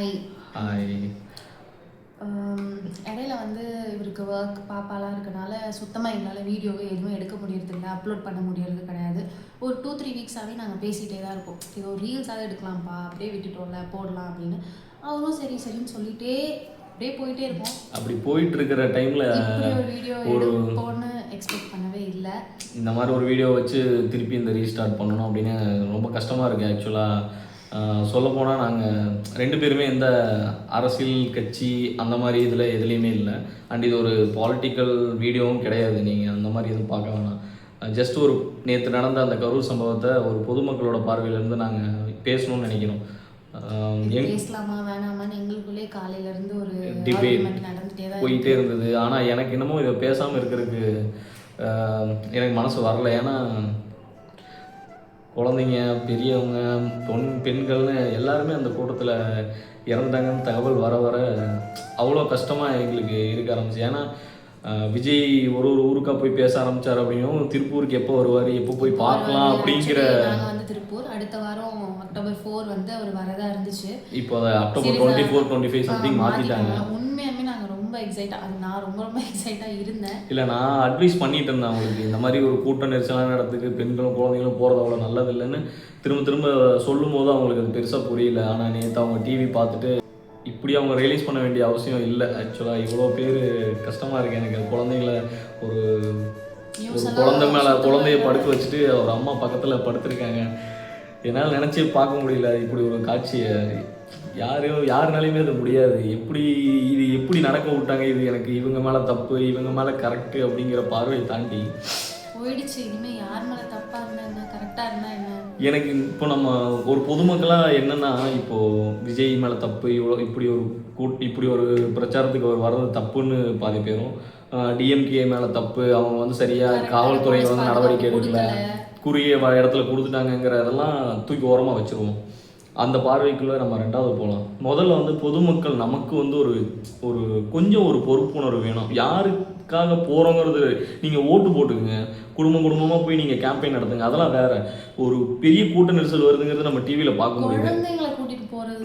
Hi hi இடையில வந்து இவருக்கு ஒர்க் பாப்பாலாம் இருக்கனால சுத்தமாக எங்களால் வீடியோவே எதுவும் எடுக்க முடியறதில்ல அப்லோட் பண்ண முடியறது கிடையாது. ஒரு டூ த்ரீ வீக்ஸாகவே நாங்கள் பேசிகிட்டே தான் இருப்போம் இது ஒரு ரீல்ஸாவது எடுக்கலாம்ப்பா அப்படியே விட்டுட்டோம்ல போடலாம் அப்படின்னு. அவரும் சரி சரின்னு சொல்லிட்டே அப்படியே போயிட்டே இருப்போம். அப்படி போயிட்டு இருக்கிற டைம்ல ஒரு வீடியோ எடுப்போன்னு எக்ஸ்பெக்ட் பண்ணவே இல்லை. இந்த மாதிரி ஒரு வீடியோ வச்சு திருப்பி இந்த ரீஸ்டார்ட் பண்ணணும் அப்படின்னு ரொம்ப கஷ்டமாக இருக்குது ஆக்சுவலாக சொல்லப்போனால் நாங்கள் ரெண்டு பேருமே எந்த அரசியல் கட்சி அந்த மாதிரி இதில் எதுலேயுமே இல்லை. அண்ட் இது ஒரு பாலிட்டிக்கல் வீடியோவும் கிடையாது. நீங்கள் அந்த மாதிரி எதுவும் பார்க்க வேணாம். ஜஸ்ட் ஒரு நேற்று நடந்த அந்த கரூர் சம்பவத்தை ஒரு பொதுமக்களோட பார்வையிலேருந்து நாங்கள் பேசணும்னு நினைக்கிறோம். பேசலாமா வேணாமான்னு எங்களுக்குள்ளே ஒரு போயிட்டே இருந்தது. ஆனால் எனக்கு என்னமோ இதை பேசாமல் இருக்கிறதுக்கு எனக்கு மனசு வரல. ஏன்னா குழந்தைங்க பெரியவங்க பொன் பெண்கள்னு எல்லாருமே அந்த கூட்டத்தில் இறந்துட்டாங்கன்னு தகவல் வர வர அவ்வளோ கஷ்டமாக எங்களுக்கு இருக்க ஆரம்பிச்சு. ஏன்னா விஜய் ஒரு ஒரு ஊருக்கா போய் பேச ஆரம்பிச்சார் அப்படின்னும் திருப்பூருக்கு எப்போ வருவார் எப்போ போய் பார்க்கலாம் அப்படிங்கிற வந்து திருப்பூர். அடுத்த வாரம் அக்டோபர் ஃபோர் வந்து அவர் வரதா இருந்துச்சு. இப்போ October twenty four twenty five something மாற்றிட்டாங்க ரொம்ப எக்ஸைட்டா அது நான் ரொம்ப ரொம்ப எக்ஸைட்டா இருந்தேன். இல்லை நான் அட்வைஸ் பண்ணிட்டு இருந்தேன் அவங்களுக்கு. இந்த மாதிரி ஒரு கூட்ட நெரிசலான இடத்துக்கு பெண்களும் குழந்தைகளும் போகிறது அவ்வளோ நல்லது இல்லைன்னு திரும்ப திரும்ப சொல்லும் போது அவங்களுக்கு அது பெருசாக புரியல. ஆனால் நேற்று அவங்க டிவி பார்த்துட்டு இப்படி அவங்க ரியலைஸ் பண்ண வேண்டிய அவசியம் இல்லை. ஆக்சுவலாக இவ்வளோ பேர் கஷ்டமாக இருக்கு. எனக்கு குழந்தைங்கள ஒரு ஒரு குழந்தை மேலே குழந்தைய படுக்க வச்சுட்டு அவர் அம்மா பக்கத்தில் படுத்திருக்காங்க. என்னால் நினச்சி பார்க்க முடியல இப்படி ஒரு காட்சியை. யாரும் யாருனாலையுமே அது முடியாது. எப்படி இது எப்படி நடக்க விட்டாங்க? இது எனக்கு இவங்க மேலே தப்பு இவங்க மேலே கரெக்டு அப்படிங்கிற பார்வையை தாண்டி. போயிடுச்சு. இனிமே யார் மேல தப்பா இருந்தா என்ன? கரெக்டா இருந்தா என்ன? எனக்கு இப்போ நம்ம ஒரு பொதுமக்களாக என்னன்னா இப்போ விஜய் மேலே தப்பு இவ்வளோ இப்படி ஒரு கூட் இப்படி ஒரு பிரச்சாரத்துக்கு அவர் வர்றது தப்புன்னு பாதி பேரும் டிஎம்கே மேலே தப்பு அவங்க வந்து சரியாக Correct ஆன காவல்துறை police வந்து நடவடிக்கை எடுக்கல. குறுகிய வ- இடத்துல கொடுத்துட்டாங்கங்கிறதெல்லாம் தூக்கி ஓரமாக வச்சிருவோம். அந்த பார்வைக்குள்ளே நம்ம ரெண்டாவது போகலாம் முதல்ல வந்து பொதுமக்கள் நமக்கு வந்து ஒரு ஒரு கொஞ்சம் ஒரு பொறுப்புணர்வு வேணும். யாருக்காக போகிறோங்கிறது நீங்கள் ஓட்டு போட்டுக்குங்க. குடும்பம் குடும்பமாக போய் நீங்கள் கேம்பெயின் நடத்துங்க. அதெல்லாம் வேற. ஒரு பெரிய கூட்ட நெரிசல் வருதுங்கிறது நம்ம டிவியில் பார்க்க முடியுது.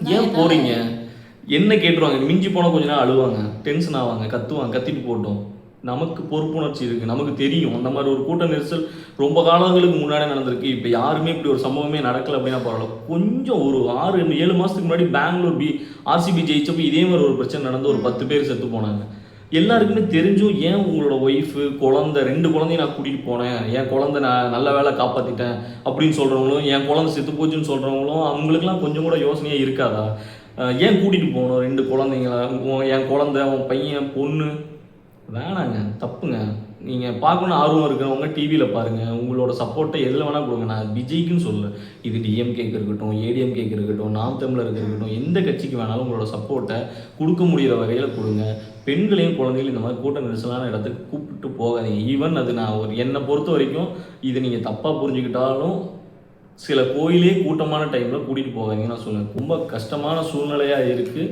ஏன் போறீங்க? என்ன கேட்டுருவாங்க? மிஞ்சி போனால் கொஞ்ச நேரம் அழுவாங்க. டென்ஷன் ஆவாங்க. கத்துவாங்க. கத்திட்டு போட்டோம். நமக்கு பொறுப்புணர்ச்சி இருக்குது நமக்கு தெரியும். அந்த மாதிரி ஒரு கூட்ட நெரிசல் ரொம்ப காலங்களுக்கு முன்னாடி நடந்திருக்கு. இப்போ யாருமே இப்படி ஒரு சம்பவமே நடக்கல அப்படின்னா பரவாயில்ல. கொஞ்சம் ஒரு ஆறு ஏழு மாதத்துக்கு முன்னாடி பெங்களூர் பி ஆர்சிபி ஜெயிச்சப்போ இதே மாதிரி ஒரு பிரச்சனை நடந்து ஒரு பத்து பேர் செத்து போனாங்க. எல்லாருக்குமே தெரிஞ்சும் ஏன் உங்களோட ஒய்ஃபு குழந்தை ரெண்டு குழந்தையும் நான் கூட்டிகிட்டு போனேன்? என் குழந்தை நான் நல்ல வேலை காப்பாற்றிட்டேன் அப்படின்னு சொல்கிறவங்களும் என் குழந்தை செத்து போச்சுன்னு சொல்கிறவங்களும் அவங்களுக்குலாம் கொஞ்சம் கூட யோசனையே இருக்காதா? ஏன் கூட்டிகிட்டு போகணும் ரெண்டு குழந்தைங்கள? என் குழந்தை உன் பையன் பொண்ணு வேணாங்க தப்புங்க. நீங்கள் பார்க்கணும் ஆர்வம் இருக்கிறவங்க டிவியில் பாருங்கள் உங்களோட சப்போர்ட்டை எதில் வேணால் கொடுங்க. நான் விஜய்க்குன்னு சொல்லல. இது டிஎம்கேக்கு இருக்கட்டும் ஏடிஎம்கேக்கு இருக்கட்டும் நாம் தமிழருக்கு இருக்கட்டும் எந்த கட்சிக்கு வேணாலும் உங்களோட சப்போர்ட்டை கொடுக்க முடிகிற வகையில் கொடுங்க. பெண்களையும் குழந்தைகளையும் இந்த மாதிரி கூட்ட நெரிசலான இடத்துக்கு கூப்பிட்டு போகாதீங்க. ஈவன் அது நான் ஒரு என்னை பொறுத்த வரைக்கும் இதை நீங்கள் தப்பாக புரிஞ்சுக்கிட்டாலும் சில கோயிலே கூட்டமான டைமில் கூட்டிகிட்டு போகாதீங்கன்னு நான் சொல்லுவேன். ரொம்ப கஷ்டமான சூழ்நிலையாக இருக்குது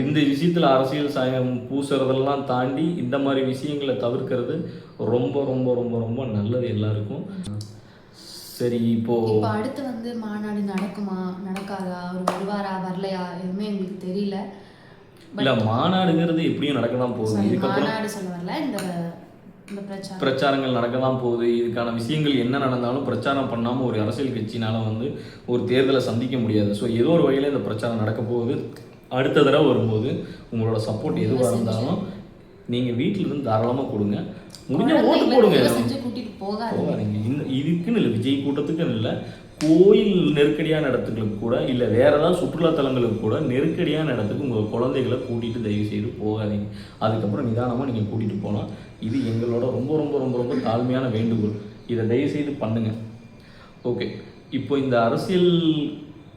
இந்த விஷயத்தில் அரசியல் சாயம் பூசுறதெல்லாம் தாண்டி இந்த மாதிரி விஷயங்களை தவிர்க்கிறது ரொம்ப ரொம்ப ரொம்ப ரொம்ப நல்லது எல்லாருக்கும். சரி இப்போ இப்போ அடுத்து வந்து மாநாடு நடக்குமா? நடக்காதா? அவர் வருவாரா? வரலையா? எதுவுமே எங்களுக்கு தெரியல. இல்லை மாநாடுங்கிறது எப்படியும் நடக்க தான் போகுது. இதுக்கப்புறம் மாநாடு சொல்ல வரல. இந்த பிரச்சாரங்கள் நடக்க தான் போகுது. இதுக்கான விஷயங்கள் என்ன நடந்தாலும் பிரச்சாரம் பண்ணாமல் ஒரு அரசியல் கட்சினால வந்து ஒரு தேர்தலை சந்திக்க முடியாது. ஸோ ஏதோ ஒரு வகையில் இந்த பிரச்சாரம் நடக்க போகுது. அடுத்த தடவை வரும்போது உங்களோட சப்போர்ட் எதுவாக இருந்தாலும் நீங்கள் வீட்டில் இருந்து தாராளமாக கொடுங்க. முடிஞ்ச ஓட்டு போடுங்க. போகாதீங்க. இந்த இதுக்குன்னு இல்லை விஜய் கூட்டத்துக்குன்னு இல்லை. கோயில் நெருக்கடியான இடத்துக்கு கூட இல்லை வேற ஏதாவது சுற்றுலா தலங்களுக்கு கூட நெருக்கடியான இடத்துக்கு உங்கள் குழந்தைகளை கூட்டிகிட்டு தயவு செய்து போகாதீங்க. அதுக்கப்புறம் நிதானமாக நீங்கள் கூட்டிகிட்டு போகலாம். இது எங்களோட ரொம்ப ரொம்ப ரொம்ப ரொம்ப தாழ்மையான வேண்டுகோள். இதை தயவு செய்து பண்ணுங்க. ஓகே. இப்போ இந்த அரசியல்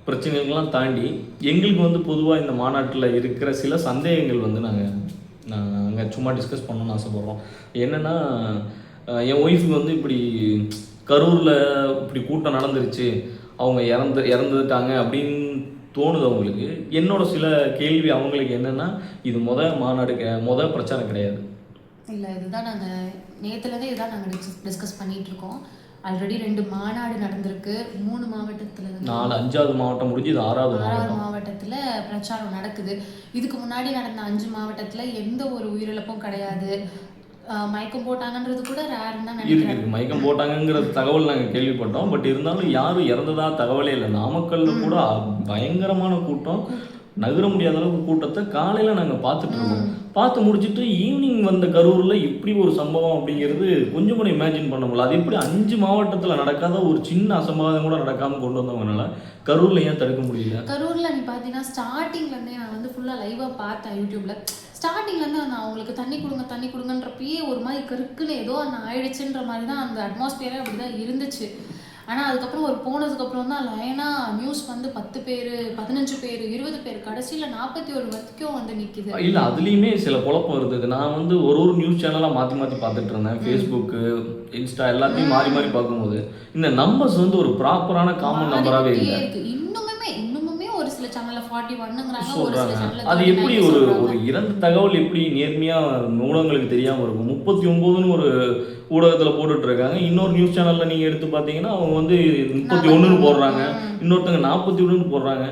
பிரச்சனைகள்லாம் தாண்டி எங்களுக்கு வந்து பொதுவாக இந்த மாநாட்டில் இருக்கிற சில சந்தேகங்கள் வந்து நாங்கள் நாங்கள் சும்மா டிஸ்கஸ் பண்ணணும்னு ஆசைப்பட்றோம். என்னென்னா என் ஒய்ஃபுக்கு வந்து இப்படி கரூரில் இப்படி கூட்டம் நடந்துருச்சு அவங்க இறந்து இறந்துட்டாங்க அப்படின்னு தோணுது அவங்களுக்கு. என்னோட சில கேள்வி அவங்களுக்கு என்னென்னா இது முத மாநாடு முத பிரச்சாரம் கிடையாது. இல்லை இதுதான் நாங்கள் நேற்றுலேருந்து இதுதான் நாங்கள் டிஸ்கஸ் பண்ணிகிட்டு இருக்கோம். ஆல்ரெடி ரெண்டு மாநாடு நடந்திருக்கு. மூணு மாவட்டத்துல நாலு அஞ்சாவது மாவட்டம் முடிஞ்சு இது ஆறாவது ஆறாவது மாவட்டம். மாவட்டத்துல பிரச்சாரம் நடக்குது. இதுக்கு முன்னாடி நடந்த அஞ்சு மாவட்டத்துல எந்த ஒரு உயிரிழப்பும் கிடையாது. மயக்கம் போட்டாங்கன்றது கூட ரேர்னு இருக்கு மயக்கம் போட்டாங்கங்கிற தகவல் நாங்கள் கேள்விப்பட்டோம். பட் இருந்தாலும் யாரும் இறந்ததா தகவலே இல்லை. நாமக்கல்ல கூட பயங்கரமான கூட்டம். நகர முடியாத அளவுக்கு கூட்டத்தை காலையில் நாங்கள் பார்த்துட்டு இருக்கோம் பார்த்து முடிச்சுட்டு ஈவினிங் வந்த கரூரில் இப்படி ஒரு சம்பவம் அப்படிங்கிறது கொஞ்சம் கூட இமேஜின் பண்ண முடியல. அது எப்படி அஞ்சு மாவட்டத்தில் நடக்காத ஒரு சின்ன அசம்பாவிதம் கூட நடக்காமல் கொண்டு வந்தவங்கனால கரூரில் ஏன் தடுக்க முடியல? கரூரில் நீ பார்த்தீங்கன்னா ஸ்டார்டிங்லேருந்தே நான் வந்து ஃபுல்லாக லைவாக பார்த்தேன் யூடியூப்பில் ஸ்டார்டிங்லேருந்து அந்த நான் அவங்களுக்கு தண்ணி கொடுங்க தண்ணி கொடுங்கன்றப்பயே ஒரு மாதிரி கருக்குன்னு ஏதோ அந்த ஆயிடுச்சுன்ற மாதிரி தான் அந்த அட்மாஸ்பியரே அப்படிதான் இருந்துச்சு. ஆனா அதுக்கப்புறம் ஒரு போனதுக்கு அப்புறம் தான் லைனா நியூஸ் வந்து பத்து பேர் பதினஞ்சு பேர் இருபது பேர் கடைசியில நாற்பத்தி ஒரு வரைக்கும் வந்து நிக்குது. இல்ல அதுலயுமே சில குழப்பம் இருந்தது நான் வந்து ஒரு ஒரு நியூஸ் சேனலா மாத்தி மாத்தி பார்த்துட்டு இருந்தேன். ஃபேஸ்புக்கு இன்ஸ்டா எல்லாத்தையும் மாறி மாறி பார்க்கும்போது இந்த நம்பர்ஸ் வந்து ஒரு ப்ராப்பரான காமன் நம்பராகவே இல்லை இருக்கு இன்னுமே இன்னுமுமே ஒரு சில சேனல்ல ஃபார்ட்டி ஒன்னுங்கிறாங்க ஒரு சில சொல்றாங்க. சேனல்ல அது எப்படி ஒரு ஒரு இறந்த தகவல் எப்படி நேர்மையா ஊடகங்களுக்கு தெரியாம இருக்கும்? முப்பத்தி ஒன்பதுன்னு ஒரு ஊடகத்துல போட்டுட்டு இருக்காங்க. இன்னொரு நியூஸ் சேனல்ல நீங்க எடுத்து பாத்தீங்கன்னா அவங்க வந்து முப்பத்தி ஒண்ணுன்னு போடுறாங்க. இன்னொருத்தங்க நாற்பத்தி ஒண்ணுன்னு போடுறாங்க.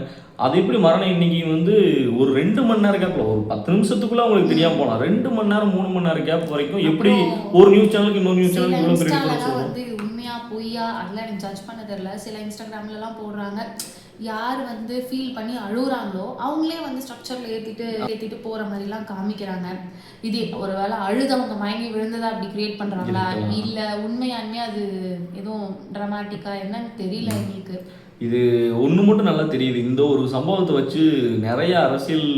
அது எப்படி மரண எண்ணிக்கை வந்து ஒரு ரெண்டு மணி நேரம் கேப்ல ஒரு பத்து நிமிஷத்துக்குள்ள அவங்களுக்கு தெரியாம போகலாம். ரெண்டு மணி நேரம் மூணு மணி நேரம் கேப் வரைக்கும் எப்படி ஒரு நியூஸ் சேனலுக்கு இன்னொரு நியூஸ் சேனலுக்கு இவ்வளவு பெரிய பொய்யா அதெல்லாம் எனக்கு ஜட்ஜ் பண்ண தெரியல. சில இன்ஸ்டாகிராம்ல எல்லாம் போடுறாங்க. யார் வந்து ஃபீல் பண்ணி அழுகுறாங்களோ அவங்களே வந்து ஸ்ட்ரக்சர்ல ஏத்திட்டு ஏத்திட்டு போற மாதிரி எல்லாம் காமிக்கிறாங்க. இது ஒருவேளை அழுதவங்க மயங்கி விழுந்ததா அப்படி கிரியேட் இருக்கலாம். இல்ல. உண்மையாலுமே அது எதுவும் ட்ராமாட்டிக்கா என்னன்னு தெரியல எங்களுக்கு. இது ஒன்று மட்டும் நல்லா தெரியுது. இந்த ஒரு சம்பவத்தை வச்சு நிறைய அரசியல்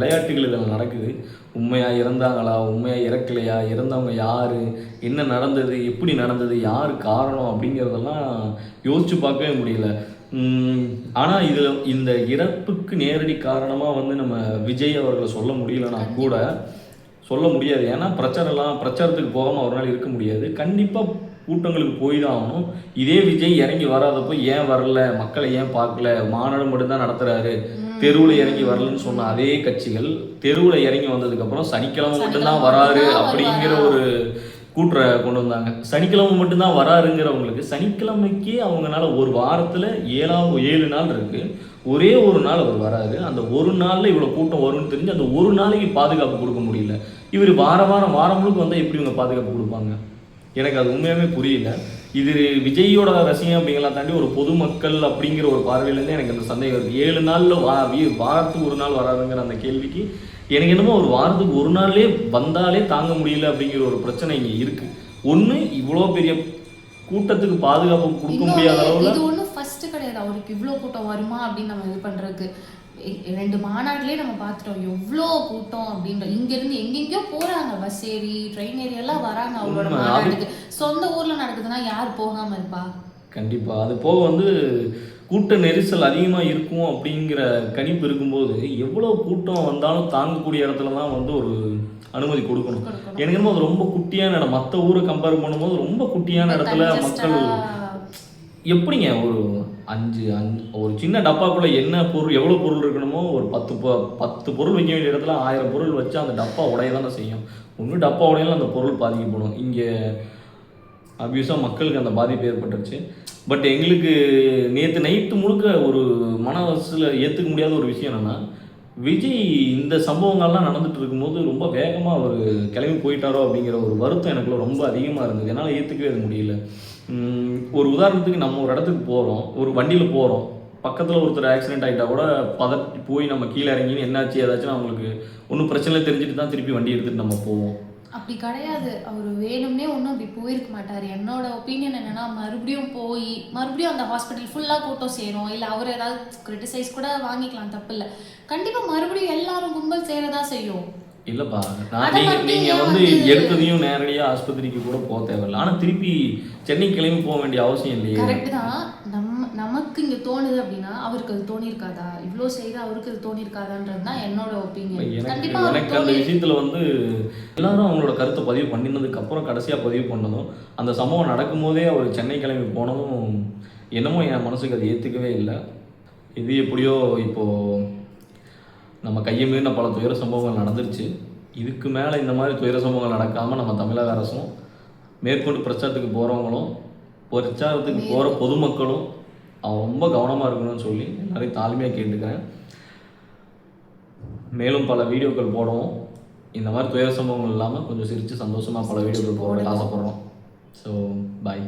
விளையாட்டுகள் இதில் நடக்குது. உண்மையா இறந்தாங்களா? உண்மையா இறக்கலையா? இறந்தவங்க யாரு? என்ன நடந்தது? எப்படி நடந்தது? யார் காரணம்? அப்படிங்கிறதெல்லாம் யோசிச்சு பார்க்கவே முடியல. உம், ஆனா இதுல இந்த இறப்புக்கு நேரடி காரணமா வந்து நம்ம விஜய் அவர்களை சொல்ல முடியலன்னா கூட சொல்ல முடியாது. ஏன்னா பிரச்சாரம்லாம் பிரச்சாரத்துக்கு போகாம ஒரு நாள் இருக்க முடியாது. கண்டிப்பா கூட்டங்களுக்கு போய் தான் ஆகணும். இதே விஜய் இறங்கி வராதப்போ ஏன் வரல? மக்களை ஏன் பார்க்கல? மாநாடு மட்டும்தான் நடத்துறாரு. தெருவில் இறங்கி வரலன்னு சொன்ன அதே கட்சிகள் தெருவில் இறங்கி வந்ததுக்கு அப்புறம் சனிக்கிழமை மட்டும்தான் வராரு அப்படிங்கிற ஒரு கூற்றை கொண்டு வந்தாங்க. சனிக்கிழமை மட்டும்தான் வராருங்கிறவங்களுக்கு சனிக்கிழமைக்கே அவங்கனால ஒரு வாரத்துல ஏழாவது ஏழு நாள் இருக்கு. ஒரே ஒரு நாள் அவர் வராரு. அந்த ஒரு நாள்ல இவ்வளவு கூட்டம் வரும்னு தெரிஞ்சு அந்த ஒரு நாளைக்கு பாதுகாப்பு கொடுக்க முடியல. இவர் வார வாரம் வாரம் முழுக்க வந்தா எப்படி இவங்க பாதுகாப்பு கொடுப்பாங்க? எனக்கு அது உண்மையாவே புரியல. இது விஜயோட ரசிகம் அப்படிங்கலாம் தாண்டி ஒரு பொதுமக்கள் அப்படிங்கிற ஒரு பார்வையிலேருந்து எனக்கு அந்த சந்தேகம் இருக்கு. ஏழு நாள்ல வா வாரத்துக்கு ஒரு நாள் வராதுங்கிற அந்த கேள்விக்கு எனக்கு என்னமோ ஒரு வாரத்துக்கு ஒரு நாள்லயே வந்தாலே தாங்க முடியல அப்படிங்கிற ஒரு பிரச்சனை இங்க இருக்கு. ஒண்ணு இவ்வளோ பெரிய கூட்டத்துக்கு பாதுகாப்பு கொடுக்க முடியாத அளவுல இது ஒண்ணும் ஃபர்ஸ்ட் கிடையாது. அவருக்கு இவ்ளோ கூட்டம் வருமா அப்படின்னு நம்ம இது பண்றதுக்கு. எ- ரெண்டு மாநாட்டிலே நம்ம பார்த்துட்டோம் எவ்வளோ கூட்டம் அப்படின்ற இங்க இருந்து எங்கெங்கயோ போறாங்க பஸ் ஏறி ட்ரெயின் ஏறி எல்லாம் வராங்க அது- மாநாட்டுக்கு. சொந்த ஊர்ல நடக்குதுன்னா யார் போகாம இருப்பா? கண்டிப்பா. அது போக வந்து கூட்ட நெரிசல் அதிகமா இருக்கும் அப்படிங்கிற கணிப்பு இருக்கும்போது எவ்வளவு கூட்டம் வந்தாலும் தாங்கக்கூடிய இடத்துல தான் வந்து ஒரு அனுமதி கொடுக்கணும். கொடுக்கணும். எனக்கு என்னமோ அது ரொம்ப குட்டியான இடம். மற்ற ஊரை கம்பேர் பண்ணும்போது ரொம்ப குட்டியான இடத்துல மக்கள் எப்படிங்க ஒரு அஞ்சு அஞ்சு ஒரு சின்ன டப்பாக்குள்ளே என்ன பொருள் எவ்வளோ பொருள் இருக்கணுமோ ஒரு பத்து பொ- பத்து பொருள் வைக்க வேண்டிய இடத்துல ஆயிரம் பொருள் வச்சு அந்த டப்பா உடைய தானே செய்யும். ஒன்றும் டப்பா உடையில அந்த பொருள் பாதிக்கப்படும் இங்கே அப்யூஸாக மக்களுக்கு அந்த பாதிப்பு ஏற்பட்டுருச்சு. பட் எங்களுக்கு நேற்று நைட்டு முழுக்க ஒரு மனசில் ஏற்றுக்க முடியாத ஒரு விஷயம் என்னென்னா விஜய் இந்த சம்பவங்கள்லாம் நடந்துட்டு இருக்கும்போது ரொம்ப வேகமாக அவர் கிளம்பி போயிட்டாரோ அப்படிங்கிற ஒரு வருத்தம் எனக்குள்ள ரொம்ப அதிகமாக இருந்தது. என்னால் ஏற்றுக்கவே அது முடியல. ஒரு உதாரணத்துக்கு நம்ம ஒரு இடத்துக்கு போகிறோம் ஒரு வண்டியில் போகிறோம் பக்கத்தில் ஒருத்தர் ஆக்சிடென்ட் ஆகிட்டா கூட பதட்டி போய் நம்ம கீழே இறங்கி என்னாச்சு ஏதாச்சும் அவங்களுக்கு ஒன்றும் பிரச்சனை தெரிஞ்சுட்டு தான் திருப்பி வண்டி எடுத்துகிட்டு நம்ம போவோம். அப்படி கிடையாது. அவர் வேணும்னே ஒன்றும் அப்படி போயிருக்க மாட்டார். என்னோட ஒப்பீனியன் என்னென்னா மறுபடியும் போய் மறுபடியும் அந்த ஹாஸ்பிட்டல் ஃபுல்லாக கூட்டம் சேரும். இல்லை அவர் ஏதாவது கிரிட்டிசைஸ் கூட வாங்கிக்கலாம் தப்பு இல்லை கண்டிப்பாக மறுபடியும் எல்லாரும் கும்பல் சேரதான் செய்யும். இல்லப்பா. நான் அதை நீங்க மட்டும் நீங்க ஏன் வந்து எடுத்ததையும் நேரடியா ஆஸ்பத்திரிக்கு கூட போக தேவையில்ல. ஆனா திருப்பி சென்னை கிளம்பி போக வேண்டிய அவசியம் இல்லையே. கரெக்ட் தான். நம்ம நமக்கு இங்க தோணுது அப்படின்னா அவருக்கு அது தோணியிருக்காதா? இவ்வளோ செய்து அவருக்கு அது தோணியிருக்காதான்றது தான் என்னோட ஒப்பீனியன் எனக்கு கண்டிப்பா அவருக்கு எனக்கு அந்த விஷயத்துல வந்து எல்லாரும் அவங்களோட கருத்தை பதிவு பண்ணினதுக்கு அப்புறம் கடைசியா பதிவு பண்ணதும் அந்த சம்பவம் நடக்கும்போதே அவர் சென்னை கிளம்பி போனதும் என்னமோ என் மனசுக்கு அது ஏத்துக்கவே இல்லை. இது எப்படியோ இப்போ நம்ம கையை மீறின பல துயர சம்பவங்கள் நடந்துருச்சு. இதுக்கு மேலே இந்த மாதிரி துயர சம்பவங்கள் நடக்காமல் நம்ம தமிழக அரசும் மேற்கொண்டு பிரச்சாரத்துக்கு போகிறவங்களும் பிரச்சாரத்துக்கு போகிற பொதுமக்களும் அவன் ரொம்ப கவனமாக இருக்கணும்னு சொல்லி எல்லாரையும் தாழ்மையாக கேட்டுக்கிறேன். மேலும் பல வீடியோக்கள் போடுவோம். இந்த மாதிரி துயர சம்பவங்கள் இல்லாமல் கொஞ்சம் சிரித்து சந்தோஷமாக பல வீடியோக்கள் போட ஆசைப்படுறோம். So bye.